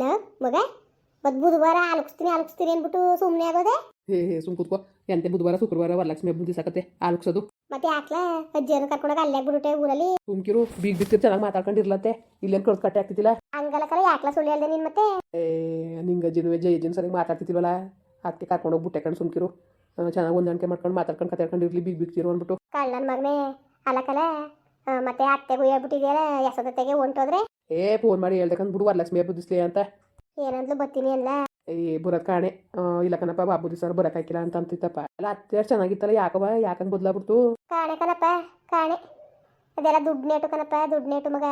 ಲಾ ಮಗ ಮತ್ ಬುಧವಾರ ಆಲೋಕಿಸ್ತೀನಿ ಆಲೋಕಿಸ್ತೀನಿ ಅಂದ್ಬಿಟ್ಟು ಸುಮ್ಮನೆ ಆಗೋದೆ? ಹೇ ಹೇ ಸುಮ್ ಕೂತ್ಕೋ. ಎಂತೆ ಬುಧವಾರ ಶುಕ್ರವಾರ ವರಲಕ್ಷ್ಮಿ ಬುದ್ಧಿ ದಿವಸಕತ್ತೆ ಆಲುಕ್ಸೋದು. ಮತ್ತೆ ಆಕ್ಲಾ ಅಜ್ಜಿಯನ್ನು ಕರ್ಕೊಂಡೋಗಿ ಅಲ್ಲೇ ಬಿಡುಟೆ ಊರಲ್ಲಿ? ಸುಮ್ಕಿರು ಬೀಗ್ ಬಿತ್ತಿರ್ ಚೆನ್ನಾಗಿ ಮಾತಾಡ್ಕೊಂಡಿರ್ಲತ್ತೆ. ಇಲ್ಲೇನು ಕಳ್ಸಿ ಕಟ್ಟೆ ಆಗ್ತಿದ್ದಿಲ್ಲ? ಹಂಗಲ್ಲ ಕಲ ಯಾಕ್ಲ ಸುಳ್ಳು ಹೇಳ್ದೆ ನೀನು ಮತ್ತೆ? ಏ ನಿಂಗೆ ಅಜ್ಜಿನೂ ಜೈ ಜನ್ ಸರಿ ಮಾತಾಡ್ತಿದ್ವಲ್ಲ ಅದಕ್ಕೆ ಕರ್ಕೊಂಡೋಗಿ ಬಿಟ್ಟೆ ಕಣ್ ಸುಮ್ಕಿರು. ಚೆನ್ನಾಗಿ ಹೊಂದಾಣಿಕೆ ಮಾಡ್ಕೊಂಡು ಮಾತಾಡ್ಕೊಂಡು ಕತಾಡ್ಕೊಂಡಿರ್ಲಿ ಬೀಗ್ ಬಿಡ್ತಿರು ಅಂದ್ಬಿಟ್ಟು. ಕಳ್ಳನ ಮಗನೇ ಅಲ್ಲ ಕಲ ಮತ್ತೆ ಅತ್ತೆಗೂ ಹೇಳ್ಬಿಟ್ಟಿದ್ಯಾರ ಯಶೋದತ್ತೆಗೆ ಹೊಂಟೋದ್ರೆ? ಏ ಫೋನ್ ಮಾಡಿ ಹೇಳ್ದಕ್ಕಂತ ಬಿಡು ವರಲಕ್ಷ್ಮಿ ಹಬ್ಬ ದಿಸ್ಲಿ ಅಂತ. ಏನಂದ್ಲು ಬರ್ತೀನಿ ಅಲ್ಲ. ಏ ಬರೋದ್ ಕಾಣೆ. ಆ, ಇಲ್ಲ ಕಣಪ್ಪ ಬಾಬು ದಿವಸ ಹಾಕಿಲ್ಲ ಅಂತ ಅಂತಿತ್ತಪ್ಪ. ಅಲ್ಲ ಅತ್ತೆ ಚೆನ್ನಾಗಿತ್ತಲ್ಲ ಯಾಕವ ಯಾಕಂಗ್ ಬದಲಾಗ್ಬಿಡ್ತು ಕಾಣೆ ಕಣಪ್ಪ ಕಾಣೆ. ಅದೆಲ್ಲ ದುಡ್ಡು ನೇಟು ಕಣಪ್ಪ ದುಡ್ಡು ನೇಟು ಮಗ.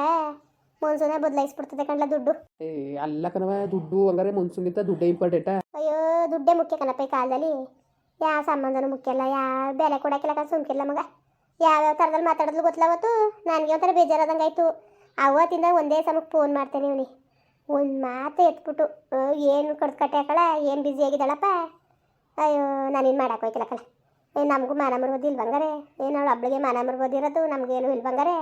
ಮನ್ಸೂನ ಬದಲಾಯಿಸ್ಬಿಡ್ತದೆ ಕಣ್ಲ ದುಡ್ಡು. ಏ ಅಲ್ಲ ಕಣವ ದುಡ್ಡು ಹಂಗಾರೆ ಮುನ್ಸೂನ್ಗಿಂತ ದುಡ್ಡೇ ಇಂಪಾರ್ಟೆಂಟ್ ಅಯ್ಯೋ ದುಡ್ಡೇ ಮುಖ್ಯ ಕಣಪ್ಪ ಈ ಕಾಲದಲ್ಲಿ. ಯಾವ ಸಂಬಂಧನೂ ಮುಖ್ಯ ಅಲ್ಲ ಯಾವ ಬೆಲೆ ಕೊಡಕ್ಕೆಲ್ಲ ಕಣ ಸುಮ್ಕಿಲ್ಲ ಮಗ. ಯಾವ್ಯಾವ ಥರದಲ್ಲಿ ಮಾತಾಡೋದು ಗೊತ್ತಿಲ್ಲ ಅವತ್ತು. ನನಗೆ ಒಂಥರ ಬೇಜಾರಾದಂಗಾಯ್ತು. ಅವತ್ತಿಂದ ಒಂದೇ ಸಮಕ್ಕೆ ಫೋನ್ ಮಾಡ್ತೇನೆ ಇವನಿ ಒಂದು ಮಾತು ಎತ್ಬಿಟ್ಟು ಏನು ಕಡ್ದು ಕಟ್ಟೆ ಹಾಕಳ ಏನು ಬ್ಯುಸಿ ಆಗಿದ್ದಾಳಪ್ಪ? ಅಯ್ಯೋ ನಾನೇನು ಕಣ. ಏನು ನಮಗೂ ಮಾನ ಮರ್ಬೋದು ಇಲ್ವಂಗಾರೆ ಏನು ಅವಳು ಹಬ್ಳಿಗೆ ಮಾನ ಮರ್ಬೋದಿರೋದು ನಮಗೇನು ಇಲ್ವಂಗಾರೆ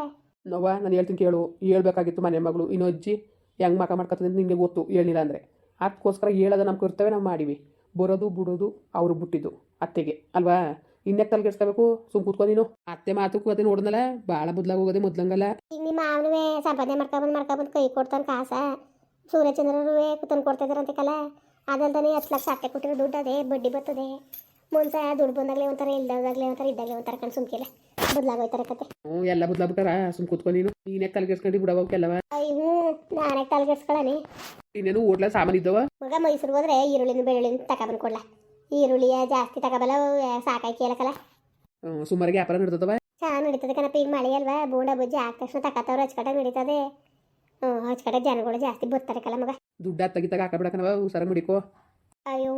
ನೋವ ನಾನು ಹೇಳ್ತೀನಿ ಕೇಳು. ಹೇಳ್ಬೇಕಾಗಿತ್ತು ಮನೆ ಮಗಳು. ಇನ್ನೂ ಅಜ್ಜಿ ಹೆಂಗೆ ಮಕ ಮಾಡ್ಕೊತದೆ ನಿಂಗೆ ಗೊತ್ತು ಹೇಳಿಲ್ಲ ಅಂದರೆ. ಅದಕ್ಕೋಸ್ಕರ ಹೇಳೋದು ನಮ್ಮ ಕರ್ತವ್ಯ ನಾವು ಮಾಡಿವಿ. ಬರೋದು, ಬಿಡೋದು, ಅವರು ಬಿಟ್ಟಿದ್ದು, ಅತ್ತೆಗೆ. ಅಲ್ವಾ? ಇನ್ನೆಕ್ಕೆ ತಲೆಗೆಡ್ಸ್ಕೋಬೇಕು ಸುಮ್ ಕೂತ್ಕೊ ನೀನು. ಅತ್ತೆ ಮಾತು ಕೂತೆ ನೋಡಿದ್ನಲ್ಲ ಭಾಳ ಬದಲಾಗಿ ಹೋಗೋದೆ ಮೊದ್ಲಂಗಲ್ಲ. ಈಗ ನಿಮ್ಮ ಮಾವನುವೆ ಸಂಪಾದನೆ ಮಾಡ್ಕೊಬಂದು ಮಾಡ್ಕೊಬಂದು ಕೈ ಕೊಡ್ತಾನೆ ಕಾಸ. ಸೂರ್ಯಚಂದ್ರರುವೆ ತಂದು ಕೊಡ್ತಾ ಇದಾರಂತೆ ಕಲ. ಅದಲ್ದಾನೆ ಹತ್ತು ಲಕ್ಷ ಅತ್ತೆ ಕೊಟ್ಟಿರೋ ದುಡ್ಡು ಅದೇ ಬಡ್ಡಿ ಬರ್ತದೆ ಮುಂಚೆ ದುಡ್ಡು ಬಂದಾಗಲೇ ಒಂಥರ ಇಲ್ದಾಗಲೇ ಒಂಥರ ಇದ್ದಾಗಲೇ ಒಂಥರ ಕಣ್ ಸುಮ್ಕಿಲ್ಲ ಬದಲಾಗೋಯ್ತಾರೆ ಕತೆ. ಹ್ಞೂ ಎಲ್ಲ ಬದಲಾಗ್ಬಿಟ್ಟಾರ ಸುಮ್ ಕೂತ್ಕೊ ನೀನು. ನೀನೇ ತಲೆಗೆಡ್ಸ್ಕೊಂಡು ಬಿಡೋವಕ್ಕೆಲ್ಲವ ಅಯ್ಯೋ ನಾನೇ ತಲೆಗೆಡ್ಸ್ಕೊಳ್ಳಿ ಇನ್ನೇನು ಹೋಟ್ಲ ಸಾಮಾನು ಇದ್ದವ? ಮಗ ಮೈಸೂರಿಗೆ ಹೋದ್ರೆ ಈರುಳ್ಳಿನ ಬೆಳ್ಳುಳ್ಳಿನ ತಗೊಬಂದು ಕೊಡ್ಲ. ಈರುಳ್ಳಿಯ ಜಾಸ್ತಿ ತಗೋಬಲ್ಲ ಸಾಕಾಯ್ಕೆ ಕೇಳಕಲ್ಲ. ಸುಮಾರಿಗೆ ವ್ಯಾಪಾರ ನಡೀತದವ ಚೆನ್ನಾಗಿ ನಡೀತದೆ ಕಣಪ್ಪ ಈಗ ಮಳೆ ಅಲ್ವಾ ಬೋಂಡ ಬುಜ್ಜಿ ಆದ ತಕ್ಷಣ ತಕತ್ತವ್ರು ಹಚ್ಕಟ್ಟಾಗ ನಡೀತದೆ. ಹ್ಞೂ ಹಚ್ಕಟ್ಟ ಜನಗಳು ಜಾಸ್ತಿ ಬರ್ತಾರೆ ಕಲ ಮಗ. ದುಡ್ಡು ಹತ್ತಾಗಿ ತಗ ಹಾಕಬೇಡಕನವ ಹುಷಾರ ಮುಡಿಕೋ ಅಯ್ಯೋ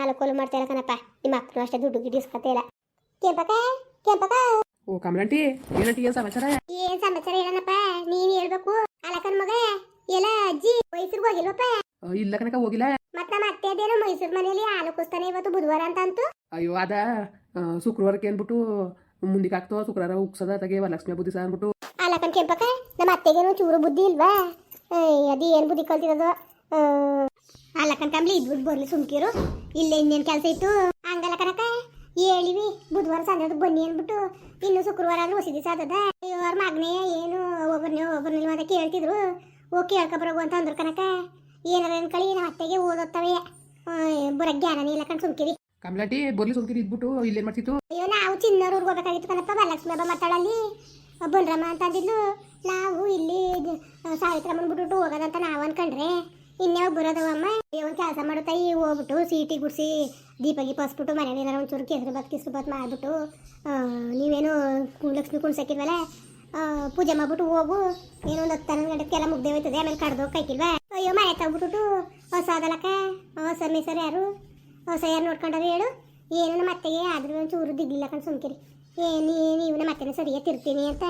ಆಲಕೋಲು ಮಾಡ್ತಾ ಕಣಪ್ಪ ನಿಮ್ಮ ಅಪ್ಪನೂ ಅಷ್ಟೇ ದುಡ್ಡು ಇಲ್ಲ. ಕೆಂಪಕ ಕೆಂಪಕ ಓ ಕಮಲಂಟಿ ಏನಂಟಿ ಏನ್ ಸಮಾಚಾರ? ಏನ್ ಸಮಾಚಾರ ಹೇಳನಪ್ಪ ನೀನ್ ಹೇಳ್ಬೇಕು. ಅಲಕನ್ ಮಗ ಎಲ್ಲ ಅಜ್ಜಿ ಮೈಸೂರಿಗೆ ಹೋಗಿಲ್ವಪ್ಪ? ಇಲ್ಲ ಕನಕ ಹೋಗಿಲ್ಲ. ಮತ್ ನಮ್ಮ ಅತ್ತೆ ಅದೇನೋ ಮೈಸೂರು ಮನೆಯಲ್ಲಿ ಹಾಲು ಕುಸ್ತಾನೆ ಇವತ್ತು ಬುಧವಾರ ಅಂತ ಅಂತು ಅಯ್ಯೋ ಅದ ಶುಕ್ರವಾರ ಶುಕ್ರವಾರಕ್ಕೆ ಅಂದ್ಬಿಟ್ಟು ಮುಂದಕ್ಕೆ ಆಗ್ತಾವ ಶುಕ್ರವಾರ ಉಕ್ಸದ ತಗೆ ವರಲಕ್ಷ್ಮಿ ಬುದ್ಧಿ ಸಾ ಅಂದ್ಬಿಟ್ಟು. ಅಲ್ಲಕ್ಕ ಕೆಂಪಕ ನಮ್ಮ ಅತ್ತೆಗೇನು ಚೂರು ಬುದ್ಧಿ ಇಲ್ವಾ? ಅದು ಏನು ಬುದ್ಧಿ ಕಲ್ತಿರೋದು? ಅಲ್ಲಕನ್ ಕಂಬ್ಲಿ ಇದ್ಬಿಟ್ಟು ಬರ್ಲಿ ಸುಮ್ಕಿರು. ಇಲ್ಲೇ ಇನ್ನೇನು ಕೆಲಸ ಇತ್ತು? ಹಂಗಲ್ಲ ಕನಕ ಹೇಳಿವಿ ಬುಧವಾರ ಸಂಜೆ ಬನ್ನಿ ಅನ್ಬಿಟ್ಟು ಇನ್ನು ಶುಕ್ರವಾರ ಅಂದ್ರೆ ಹೊಸ ದಿವಸ ಆದದ ಅಯ್ಯೋ ಅವ್ರ ಮಗನೇ ಏನು ಒಬ್ಬರನ್ನೇ ಒಬ್ಬರನ್ನಿಲ್ವ ಅಂತ ಕೇಳ್ತಿದ್ರು. ಓ ಕೇಳ್ಕೊಬರೋಗು ಅಂತ ಅಂದ್ರು ಕನಕ ಏನಾರ ಅನ್ಕಳಿ ನಮ್ಮ ಅತ್ತೆಗೆ ಓದೋತ್ತವೆ. ಬರ ಜ್ಞಾನನೇ ಇಲ್ಲ ಕಣ್ ಸುಮ್ಕಿರಿ. ಕಮಲಾಟಿ ಬರ್ಲಿ ಸುಮ್ಕಿರಿ ಇದ್ಬಿಟ್ಟು ಇಲ್ಲೇನು ಮಾಡ್ತಿತ್ತು? ಅಯ್ಯೋ ನಾವು ಚಿನ್ನೂರ್ಗೆ ಹೋಗ್ಬೇಕಾಗಿತ್ತು ಕಣಪ್ಪ ವರಲಕ್ಷ್ಮಿ ಹಬ್ಬ ಮಾತಾಡಲ್ಲಿ ಬನ್ರಮ್ಮ ಅಂತ ಅಂದಿದ್ಲು. ನಾವು ಇಲ್ಲಿ ಸಾವಿತ್ರಮ್ಮನ ಬಿಟ್ಬಿಟ್ಟು ಹೋಗೋದಂತ ನಾವು ಅನ್ಕೊಂಡ್ರೆ. ಇನ್ನೇ ಬರೋದವಮ್ಮ ಒಂದು ಕೆಲಸ ಮಾಡುತ್ತಾಯಿ ಹೋಗ್ಬಿಟ್ಟು ಸೀಟಿ ಗುಡಿಸಿ ದೀಪ ಗೀಪ ಹಸ್ಬಿಟ್ಟು ಮನೇಲಿ ಏನಾರ ಒಂಚೂರು ಕೇಸರಿ ಬಾತ್ ಕಿಸ್ರು ಬಾತ್ ಮಾಡಿಬಿಟ್ಟು ನೀವೇನು ಲಕ್ಷ್ಮಿ ಕುಣ್ಸಕ್ಕಿಲ್ವಲ್ಲ ಪೂಜೆ ಮಾಡ್ಬಿಟ್ಟು ಹೋಗು. ಏನೋ ಒಂದು ಹತ್ತು ಹನ್ನೊಂದು ಗಂಟೆಗೆಲ್ಲ ಮುಗ್ದೆ ಹೋಯ್ತದೆ ಆಮೇಲೆ ಕಡ್ದು ಕೈಕಿಲ್ವಾ ಅಯ್ಯೋ, ಮನೆ ತಗ್ಬಿಟ್ಟು ಹೊಸ ಅದಲಕ್ಕ, ಹೊಸ ಮೀಸರು ಯಾರು, ಹೊಸ ಯಾರು ನೋಡ್ಕೊಂಡಾರೆ ಹೇಳು. ಏನು ನಮ್ಮ ಅತ್ತೆಗೆ ಆದ್ರೂ ಚೂರು ದಿಗ್ಲಿಲ್ಲ ಕಣ್ ಸುಮ್ಕಿರಿ. ಏನು ಇವನ ಮತ್ತೆ ಸರಿಯಾಗಿ ತಿರ್ತೀನಿ ಅಂತ.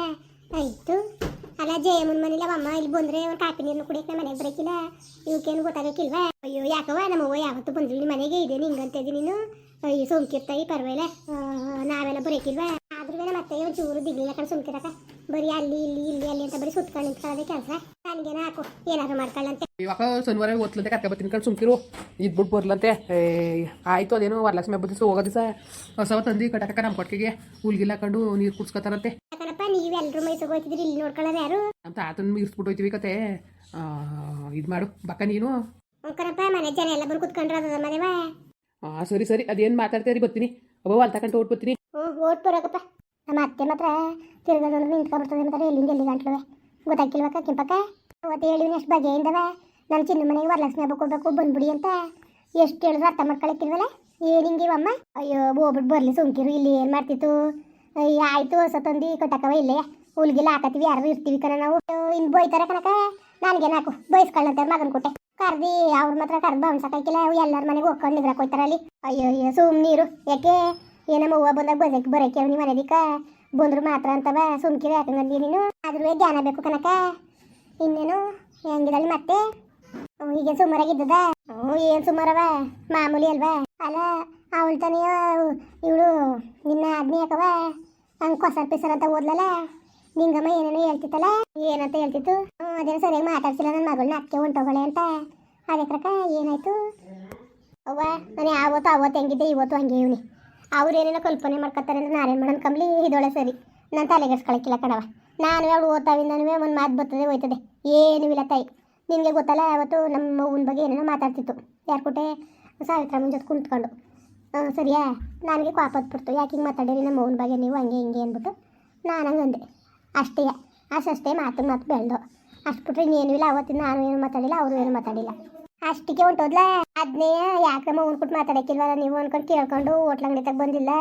ಆಯ್ತು. ಅಲ್ಲ, ಜಯಮ್ಮನ ಮನೇಲಿ ಅಮ್ಮ ಇಲ್ಲಿ ಬಂದ್ರೆ ಅವ್ರು ಕಾಪಿ ನೀರನ್ನು ಕುಡಿಯಕ್ಕೆ ನಮ್ಮ ಮನೆಗೆ ಬರೋಕಿಲ್ಲ. ಇವಕ್ಕೇನು ಗೊತ್ತಾಗಕ್ಕಿಲ್ವಾ ಅಯ್ಯೋ ಯಾಕವ ನಮ್ಮವ್ವ ಯಾವತ್ತು ಬಂದ್ರು ನಿಮ್ಮ ಮನೆಗೆ ಇದೆ ಇದ್ದೀನಿ ನೀನು. ಅಯ್ಯೋ ಸೋಂಕಿರ್ತಾಯಿ ಪರವಾಗಿಲ್ಲ. ನಾವೆಲ್ಲ ಬರೋಕಿಲ್ವಾ? ಆದ್ರೂ ನಮ್ಮ ಅತ್ತೆಗೆ ಒಂಚೂರು ದಿಗ್ಲಿಲ್ಲ ಕಣ್ ಸುಮ್ಕಿರಕ ಬರೀ ಅಲ್ಲಿ ಇಲ್ಲಿ ಇಲ್ಲಿ ಅಲ್ಲಿ ಅಂತ ಬರೀ ಸುತ್ಕೊಂಡು ನಿಂತ್ಕೊಳ್ಳೋದೇ ಕೆಲಸ. ನನಗೇನ ಹಾಕು ಏನಾದ್ರು ಮಾಡ್ಕೊಳ್ಳಂತೆ. ಇವಾಗ ಶನಿವಾರ ಓದ್ಲಂತೆ ಕತ್ತೆ ಬತ್ತಿನ ಕಣ್ ಸುಮ್ಕಿರು. ಇದ್ಬಿಟ್ಟು ಬರ್ಲಂತೆ. ಆಯ್ತು ಅದೇನು ವರಲಕ್ಷ್ಮಿ ಹಬ್ಬದ ದಿವಸ ಹೋಗೋ ದಿವಸ. ಹೊಸ ತಂದು ಕಟಕ ನಮ್ಮ ಕೊಟ್ಟಿಗೆ ಹುಲ್ಗಿಲ್ಲ ಕಂಡು ನೀರು ಕುಡ್ಸ್ಕೊತಾರಂತೆ. ಯಾಕನಪ್ಪ ನೀವೆಲ್ಲರೂ ಮೈ ಹೋಗ್ತಿದ್ರಿ ಇಲ್ಲಿ ನೋಡ್ಕೊಳ್ಳೋದು ಯಾರು? ಅಂತ ಆತನ ಇರ್ಸ್ಬಿಟ್ಟು ಹೋಯ್ತೀವಿ ಕತೆ. ಇದು ಮಾಡು ಬಕ್ಕ ನೀನು. ಕಣಪ್ಪ ಮನೆ ಜನ ಎಲ್ಲ ಬಂದು ಕುತ್ಕೊಂಡ್ರ ಅದ ಮನೆವಾ ಹಾಂ ಸರಿ ಸರಿ ಅದೇನು ಮಾತಾಡ್ತೀರಿ ಬರ್ತೀನಿ ಅಬ್ಬ ಅಲ್ಲಿ ತಗೊಂಡು ಓಟ್ ಬರ್ತೀನಿ. ಹ್ಞೂ ಓಟ್ ಬರೋಕಪ್ಪ. ನಮ್ಮ ಅತ್ತೆ ಮಾತ್ರ ತಿರ್ಗೋದಂದ್ರೆ ನಿಂತ್ಕೊಂಡ್ಬಿಡ್ತದೆ ಅಂತಾರೆ ಎಲ್ಲಿಂದ ಎಲ್ಲಿ ಗಂಟ್ಲವೆ ಗೊತ್ತಾಗಿಲ್ವಕ್ಕ ಕೆಂಪಕ್ಕ? ಅವತ್ತು ಹೇಳಿ ಎಷ್ಟು ಬಗೆಯಿಂದವ. ನನ್ನ ಚಿನ್ನ ಮನೆಗೆ ವರಲಕ್ಷ್ಮಿ ಹಬ್ಬಕ್ಕೆ ಹೋಗ್ಬೇಕು, ಬಂದ್ಬಿಡಿ ಅಂತ. ಎಷ್ಟು ಹೇಳಿದ್ರು ಅರ್ಥ ಮಾಡ್ಕೊಳಕ್ಕಿಲ್ವಲ್ಲ? ಏನು ಹಿಂಗಿವಮ್ಮ ಅಯ್ಯೋ ಹೋಗ್ಬಿಟ್ಟು ಬರಲಿ ಸುಮ್ಕಿರು, ಇಲ್ಲಿ ಏನು ಮಾಡ್ತಿತ್ತು? ಅಯ್ಯ ಆಯ್ತು, ಹೊಸ ತಂದು ಕಟ್ಟಕ್ಕವ ಇಲ್ಲೇ. ಹುಲ್ಗಿಲ್ಲ ಹಾಕತ್ತೀವಿ ಯಾರು ಇರ್ತೀವಿ ಕಣ ನಾವು. ಇನ್ನು ಬೋಯ್ತಾರೆ ಕಣಕ ನನಗೆ ನಾಕು ಬೈಸ್ಕೊಳ್ಳಂತ ಮಗನ ಕೊಟ್ಟೆ. ಕರ್ದಿ, ಅವ್ರ ಮಾತ್ರ ಕರ್ದು ಬವನ್ಸಕ್ಕಾಗಿಲ್ಲ ಎಲ್ಲರ ಮನೆಗೆ ಹೋಗ್ಕೊಂಡು ಅಲ್ಲಿ ಅಯ್ಯೋ ಅಯ್ಯೋ ಸುಮ್ ನೀರು ಯಾಕೆ? ಏನಮ್ಮ ಹೂವು ಬಂದಾಗ ಬಜೆಕ್ ಬರೋಕೆ ಅವ್ನಿ ಮನೆದಿಕ್ಕ ಬಂದ್ರು ಮಾತ್ರ ಅಂತವ, ಸುಮ್ಕಿರಿ ಯಾಕಂಗಂದಿ ನೀನು. ಆದ್ರೂ ಜ್ಞಾನ ಬೇಕು ಕನಕ. ಇನ್ನೇನು? ಹೆಂಗಿದಳಿ ಮತ್ತೆ? ಈಗ ಸುಮಾರಾಗಿದ್ದದ ಹ್ಞೂ ಏನು ಸುಮಾರವ? ಮಾಮೂಲಿ ಅಲ್ವಾ? ಅಲ್ಲ, ಅವಳು ತಾನೇ, ಇವಳು ನಿನ್ನ ಆಜ್ಞೆ ಯಾಕವ ಹಂಗೆ ಕೊಸರ್ ಪಿಸರ್ ಅಂತ ಓದ್ಲಲ್ಲ ನಿಂಗಮ್ಮ ಏನೇನೋ ಹೇಳ್ತಿತ್ತಲ್ಲ ಏನಂತ ಹೇಳ್ತಿತ್ತು? ಅದೇನೋ ಸರಿಯಾಗಿ ಮಾತಾಡ್ಸಿಲ್ಲ ನನ್ನ ಮಗಳನ್ನ ಅಕ್ಕೆ ಹೊಂಟೋಗಳೆ ಅಂತ. ಅದಕ್ರಕ ಏನಾಯ್ತು? ಅವ್ವ, ನಾನು ಯಾವತ್ತು ಅವತ್ತು ಹೆಂಗಿದ್ದೆ, ಇವತ್ತು ಹಂಗೆ ಇವನಿ. ಅವ್ರು ಏನೇನೋ ಕಲ್ಪನೆ ಮಾಡ್ಕೊತಾರೆ ಅಂದ್ರೆ ನಾನೇನು ಮಾಡೋಣ ಕಂಬ್ಲಿ ಇದೊಳೆ ಸರಿ. ನಾನು ತಲೆಗೆಡ್ಸ್ಕೊಳಕ್ಕಿಲ್ಲ ಕಣವ ನಾನು ಅವಳು ಓದ್ತಾವಿಂದನೂ ಒಂದು ಮಾತು ಬರ್ತದೆ, ಹೋಯ್ತದೆ. ಏನೂ ಇಲ್ಲ ತಾಯಿ. ನಿನಗೆ ಗೊತ್ತಲ್ಲ ಅವತ್ತು ನಮ್ಮ ಅವ್ವನ ಬಗ್ಗೆ ಏನೇನೋ ಮಾತಾಡ್ತಿತ್ತು. ಯಾರು ಕೊಟ್ಟೆ ಸಾವಿತ್ರಮ್ಮನ ಜೊತೆ ಕುಂತ್ಕೊಂಡು. ಸರಿಯಾ? ನನಗೆ ಹತ್ಬಿಡ್ತು. ಯಾಕೆ ಹಿಂಗೆ ಮಾತಾಡಿರಿ? ನಮ್ಮ ಅವ್ವನ ಬಗ್ಗೆ ನೀವು ಹಂಗೆ ಹಿಂಗೆ ಅಂದ್ಬಿಟ್ಟು ನಾನು ಹಂಗೆ ಅಂದೆ. ಅಷ್ಟೇ ಅಷ್ಟೇ ಮಾತು ಮಾತು ಬೆಳೆದು. ಅಷ್ಟು ಬಿಟ್ಟರೆ ಇನ್ನೇನು ಇಲ್ಲ. ಅವತ್ತಿನ ನಾನು ಏನು ಮಾತಾಡಿಲ್ಲ, ಅವರು ಏನು ಮಾತಾಡಿಲ್ಲ. ಅಷ್ಟಕ್ಕೆ ಹೊಂಟೋದ್ಲ? ಅದನ್ನೇ ಯಾಕೆ ನಮ್ಮ ಅವ್ವನ ಕೊಟ್ಟು ಮಾತಾಡಕ್ಕಿಲ್ವಲ್ಲ ನೀವು ಅನ್ಕೊಂಡು ಕೇಳ್ಕೊಂಡು ಹೋಟ್ಲ ಅಂಗಡಿ ತಗ ಬಂದಿಲ್ಲ.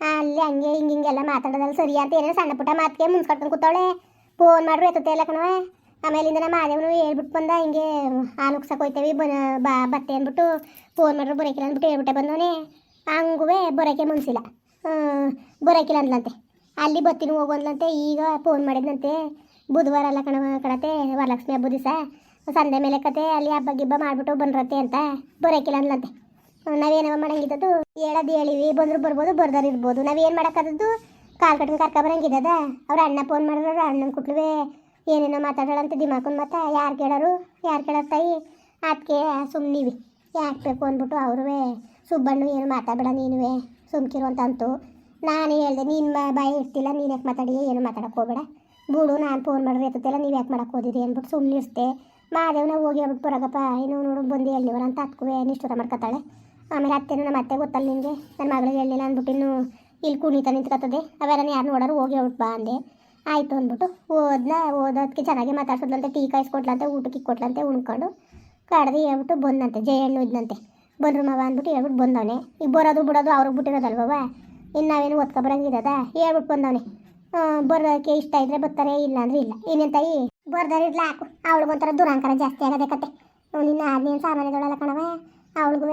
ಅಲ್ಲಿ ಹಂಗೆ ಹಿಂಗೆ ಹಿಂಗೆಲ್ಲ ಮಾತಾಡೋದಲ್ಲ ಸರಿ ಅಂತ ಏನೇನೋ ಸಣ್ಣ ಪುಟ್ಟ ಮಾತಿಗೆ ಮುನ್ಸ್ಕೊಟ್ಕೊಂಡು ಕೂತಾಳೆ ಫೋನ್ ಮಾಡ್ರು ಎತ್ತುತ್ತೆ ಇಲ್ಲ ಕಣವ ಆಮೇಲಿಂದ ನಮ್ಮ ಮಾದೇವನು ಹೇಳ್ಬಿಟ್ಟು ಬಂದ, ಹಿಂಗೆ ಹಾಲು ಹೋಯ್ತೇವೆ ಬನ ಬಾ ಬತ್ತೆ ಅಂದ್ಬಿಟ್ಟು ಫೋನ್ ಮಾಡ್ರು ಬರೋಕಿಲ್ಲ ಅಂದ್ಬಿಟ್ಟು ಹೇಳ್ಬಿಟ್ಟೆ ಬಂದವನೇ. ಹಂಗೂ ಬರೋಕೆ ಮುನ್ಸಿಲ್ಲ. ಬರೋಕಿಲ್ಲ ಅಂದ್ಲಂತೆ. ಅಲ್ಲಿ ಬತ್ತಿನೂ ಹೋಗೋದ್ಲಂತೆ ಈಗ ಫೋನ್ ಮಾಡಿದ್ನಂತೆ. ಬುಧವಾರ ಅಲ್ಲ ಕಣವ ಕಡತೆ ವರಲಕ್ಷ್ಮಿ ಹಬ್ಬದ ದಿವಸ. ಸಂಡೆ ಮೇಲೆ ಕತೆ, ಅಲ್ಲಿ ಹಬ್ಬ ಗಿಬ್ಬ ಮಾಡ್ಬಿಟ್ಟು ಬಂದ್ರತ್ತೆ ಅಂತ ಬರೋಕಿಲ್ಲ ಅಂದ್ಲಂತೆ. ನಾವೇನವ ಮಾಡಂಗಿದ್ದದು ಹೇಳೋದು ಹೇಳಿವಿ, ಬಂದ್ರು ಬರ್ಬೋದು ಬರ್ದಾರ ಇರ್ಬೋದು. ನಾವೇನು ಮಾಡೋಕ್ಕದ್ದು ಕಾಲ್ ಕಟ್ಟಿನ ಕರ್ಕ ಬರಂಗಿದ್ದದ? ಅವ್ರ ಅಣ್ಣ ಫೋನ್ ಮಾಡಿದ್ರು ಅಣ್ಣನ ಕುಟ್ಲುವೆ. ಏನೇನೋ ಮಾತಾಡೋಳಂತ ದಿಮಾಕನ್ ಮತ್ತೆ? ಯಾರು ಕೇಳೋರು? ಯಾರು ಕೇಳೋರು ತಾಯಿ? ಅದಕ್ಕೆ ಸುಮ್ಮನಿವಿ ಯಾಕೆ ಬೇಕು ಅಂದ್ಬಿಟ್ಟು ಅವ್ರೂ ಸುಬ್ಬಣ್ಣು, ಏನು ಮಾತಾಡಬೇಡ ನೀನುವೆ. ಸುಮ್ಕಿರು ಅಂತ ನಾನು ಹೇಳ್ದೆ, ನೀನು ಬಾಯಿ ಇರ್ತಿಲ್ಲ, ನೀನು ಯಾಕೆ ಮಾತಾಡಿ? ಏನು ಮಾತಾಡೋಕೆ ಹೋಗ್ಬೇಡ. ಬೂಡು, ನಾನು ಫೋನ್ ಮಾಡಿದ್ರೆ ಎತ್ತಲ್ಲ ನೀವು ಯಾಕೆ ಮಾಡಕ್ಕೆ ಹೋದಿರಿ ಅಂದ್ಬಿಟ್ಟು ಸುಮ್ಮನೆ ಇರ್ತೆ ಮಾದೇವನ ಹೋಗಿ ಬರೋಗಪ್ಪ ಇನ್ನು ನೋಡು, ಬಂದು ಹೇಳಿವರ ಅಂತ ಹತ್ಕುವೆ ನಿಷ್ಠುರ ಮಾಡ್ಕೊತಾಳೆ. ಆಮೇಲೆ ಅತ್ತೆನೂ ನಮ್ಮ ಅತ್ತೆ ಗೊತ್ತಲ್ಲ ನಿನಗೆ? ನನ್ನ ಮಗಳಿಗೆ ಹೇಳಿಲ್ಲ ಅಂದ್ಬಿಟ್ಟು ಇನ್ನು ಇಲ್ಲಿ ಕುಣಿತ ನಿಂತ್ಕೊತದೆ. ಅವೆಲ್ಲ ಯಾರು ನೋಡೋರು ಹೋಗಿ ಹೇಳ್ಬಿಟ್ಟು ಬಾ ಅಂದೆ. ಆಯಿತು ಅಂದ್ಬಿಟ್ಟು ಓದ್ನ ಓದೋದಕ್ಕೆ ಚೆನ್ನಾಗಿ ಮಾತಾಡ್ಸೋದ್ಲಂತೆ, ಟೀ ಕಾಯಿಸ್ಕೊಟ್ಲಂತೆ, ಊಟಕ್ಕೆ ಕೊಟ್ಲಂತೆ ಉಣ್ಕೊಂಡು ಕಡ್ದು ಹೇಳ್ಬಿಟ್ಟು ಬಂದಂತೆ, ಜಯಣ್ಣು ಇದ್ದಂತೆ ಬಂದ್ರು ಮವ ಅಂದ್ಬಿಟ್ಟು ಹೇಳ್ಬಿಟ್ಟು ಬಂದವನೆ. ಈಗ ಬರೋದು ಬಿಡೋದು ಅವ್ರಿಗೆ ಬಿಟ್ಟಿರೋದಲ್ವವ ಇನ್ನು ನಾವೇನು ಓದ್ಕೊಬರಂಗಿರದ ಹೇಳ್ಬಿಟ್ಟು ಬಂದವನೆ. ಬರೋಕ್ಕೆ ಇಷ್ಟ ಇದ್ದರೆ ಬರ್ತಾರೆ ಇಲ್ಲ ಅಂದರೆ ಇಲ್ಲ. ಇನ್ನೇನು ತಾಯಿ? ಬರ್ದಾರ ಇಡ್ಲ ಹಾಕು. ಅವಳಿಗೊಂಥರ ದುರಾಂಕಾರ ಜಾಸ್ತಿ ಆಗದೆ ಕತೆ ನಿನ್ನ ಆದ್ನೇನು ಸಾಮಾನ್ಯದೊಳಲ್ಲ ಕಣವ ಅವಳಿಗೂ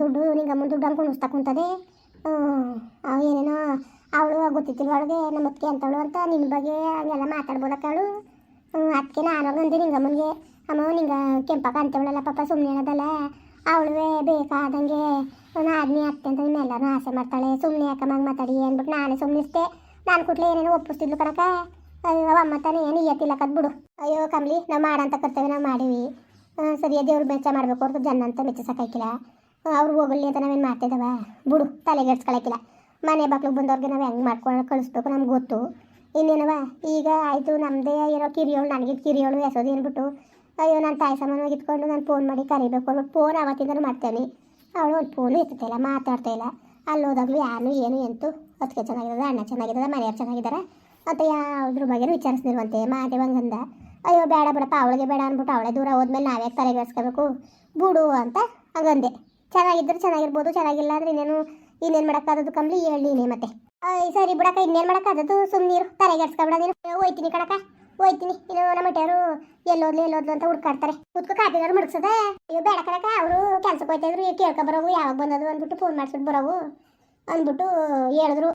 ದುಡ್ಡು, ನಿಂಗಮ್ಮನ ದುಡ್ಡು ಅಂದ್ಕೊಂಡು ಉಸ್ತಾ ಕುಂತದೆ. ಏನೇನೋ ಅವಳು ಗೊತ್ತಿತ್ತಿಲ್ಲ ಅವಳಿಗೆ, ನಮ್ಮ ಅತ್ತಿಗೆ ಅಂತವಳು ಅಂತ ನಿನ್ನ ಬಗ್ಗೆ ಹಂಗೆಲ್ಲ ಮಾತಾಡ್ಬೋದಕ್ಕಳು ಅದಕ್ಕೆ ನಾನು ಅಂದೆ ನಿಂಗಮ್ಮನಿಗೆ, ಅಮ್ಮ, ನಿಂಗ ಕೆಂಪಕ್ಕ ಅಂತವಳಲ್ಲ ಪಾಪ ಸುಮ್ಮನೆ ಹೇಳೋದಲ್ಲ ಅವಳುವೆ ಬೇಕಾದಂಗೆ ಆದ್ನಿ ಅತ್ತೆ ಅಂತ ನಿನ್ನೆಲ್ಲರೂ ಆಸೆ ಮಾಡ್ತಾಳೆ. ಸುಮ್ಮನೆ ಯಾಕಮ್ಮ ಮಾತಾಡಿ? ಅಂದ್ಬಿಟ್ಟು ನಾನೇ ಸುಮ್ಮನಿಸ್ತೆ ನಾನು ಕೂಡಲೇ ಏನೇನೋ ಒಪ್ಪಿಸ್ತಿದ್ಲು ಕಣಕ ಅಯ್ಯೋ, ಅಮ್ಮ ತಾನೇ ಏನು ಎತ್ತಿಲ್ಲ ಕದ್ಬಿಡು. ಅಯ್ಯೋ, ಕಮ್ಲಿ, ನಾವು ಮಾಡಂತ ಕರ್ತವ್ಯ ನಾವು ಮಾಡೀವಿ. ಸರಿ ಸರಿಯಾಗಿ ದೇವ್ರ ಮೆಚ್ಚ ಮಾಡಬೇಕು ಹೊರತು ಜನ ಅಂತ ಮೆಚ್ಚಿಸಕ್ಕಾಗಿಲ್ಲ ಅವ್ರು ಹೋಗಲಿ ಅಂತ ನಾವೇನು ಮಾಡ್ತಿದ್ದಾವ ಬಿಡು ತಲೆಗೆಡ್ಸ್ಕೊಳಕಿಲ್ಲ ಮನೆ ಬಾಗ್ಲಿಗೆ ಬಂದವ್ರಿಗೆ ನಾವು ಹೆಂಗೆ ಮಾಡ್ಕೊಂಡು ಕಳಿಸ್ಬೇಕು ನಮ್ಗೆ ಗೊತ್ತು. ಇನ್ನೇನವ ಈಗ ಆಯಿತು ನಮ್ಮದೇ ಇರೋ ಕಿರಿಯೋಳು ನನಗೆ ಕಿರಿಯೋಳು ಎಸೋದು ಏನ್ಬಿಟ್ಟು. ಅಯ್ಯೋ, ನಾನು ತಾಯಿ ಸಾಮಾನು ಇಟ್ಕೊಂಡು ನಾನು ಫೋನ್ ಮಾಡಿ ಕರಿಬೇಕು. ಅಂದ್ಬಿಟ್ಟು ಫೋನ್ ಅವತ್ತಿಂದನೂ ಮಾಡ್ತೇನೆ. ಅವಳು ಒಂದು ಫೋನು ಎತ್ತುತ್ತಿಲ್ಲ ಮಾತಾಡ್ತಾ ಇಲ್ಲ. ಅಲ್ಲಿ ಹೋದಾಗಲೂ ಯಾರು ಏನು ಎಂತು ಅದಕ್ಕೆ ಚೆನ್ನಾಗಿದ್ದಾರೆ ಅಣ್ಣ ಚೆನ್ನಾಗಿದ್ದಾರೆ ಮನೆಯವ್ರು ಚೆನ್ನಾಗಿದ್ದಾರೆ? ಅಂತ ಯಾವುದ್ರ ಬಗ್ಗೆನೂ ವಿಚಾರಿಸ್ತಿರುವಂತೆ ಮಾತೆ ಬಂಗಂದ. ಅಯ್ಯೋ, ಬೇಡ ಬಿಡಪ್ಪ, ಅವಳಿಗೆ ಬೇಡ ಅಂದ್ಬಿಟ್ಟು ಅವಳೇ ದೂರ ಹೋದ್ಮೇಲೆ ನಾವೇ ತಲೆಗೆಡ್ಸ್ಕೋಬೇಕು ಬಿಡು ಅಂತ ಹಂಗಂದೆ. ಚೆನ್ನಾಗಿದ್ರೆ ಚೆನ್ನಾಗಿರ್ಬೋದು, ಚೆನ್ನಾಗಿಲ್ಲ ಅಂದ್ರೆ ಇನ್ನೇನು ಇನ್ನೇನು ಮಾಡೋಕ್ಕಾದದ್ದು ಕಂಬ್ಲಿ ಹೇಳಿ ಮತ್ತೆ. ಅಯ್ಯ ಸರಿ ಬಿಡಕ್ಕ, ಇನ್ನೇನು ಮಾಡೋಕ್ಕಾದದ್ದು? ಸುಮ್ಮನೀರು ತಲೆಗೆಡ್ಸ್ಕೊಬಿಡ ನೀನು. ಹೋಯ್ತೀನಿ ಕಡಕ ಹೋಯ್ತೀನಿ. ಇನ್ನು ನಮ್ಮ ಮಟ್ಟೆಯವರು ಎಲ್ಲೋದ್ಲು ಎಲ್ಲೋದ್ಲು ಅಂತ ಹುಡ್ಕಾಡ್ತಾರೆ. ಕುತ್ಕೋ ಕಾತಿನಾರು ಮಡಗ್ಸದ ಅಯ್ಯೋ, ಬೇಡ ಕಣಕ ಅವರು ಕೆಲ್ಸಕ್ಕೆ ಹೋಯ್ತಿದ್ರು ಕೇಳ್ಕೊ ಬರೋವು, ಯಾವಾಗ ಬಂದದು ಅಂದ್ಬಿಟ್ಟು ಫೋನ್ ಮಾಡಿಸ್ಬಿಟ್ಟು ಬರೋವು ಅಂದ್ಬಿಟ್ಟು ಹೇಳಿದ್ರು.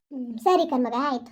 ಸರಿ ಕಣ್ಮಗ, ಆಯಿತು.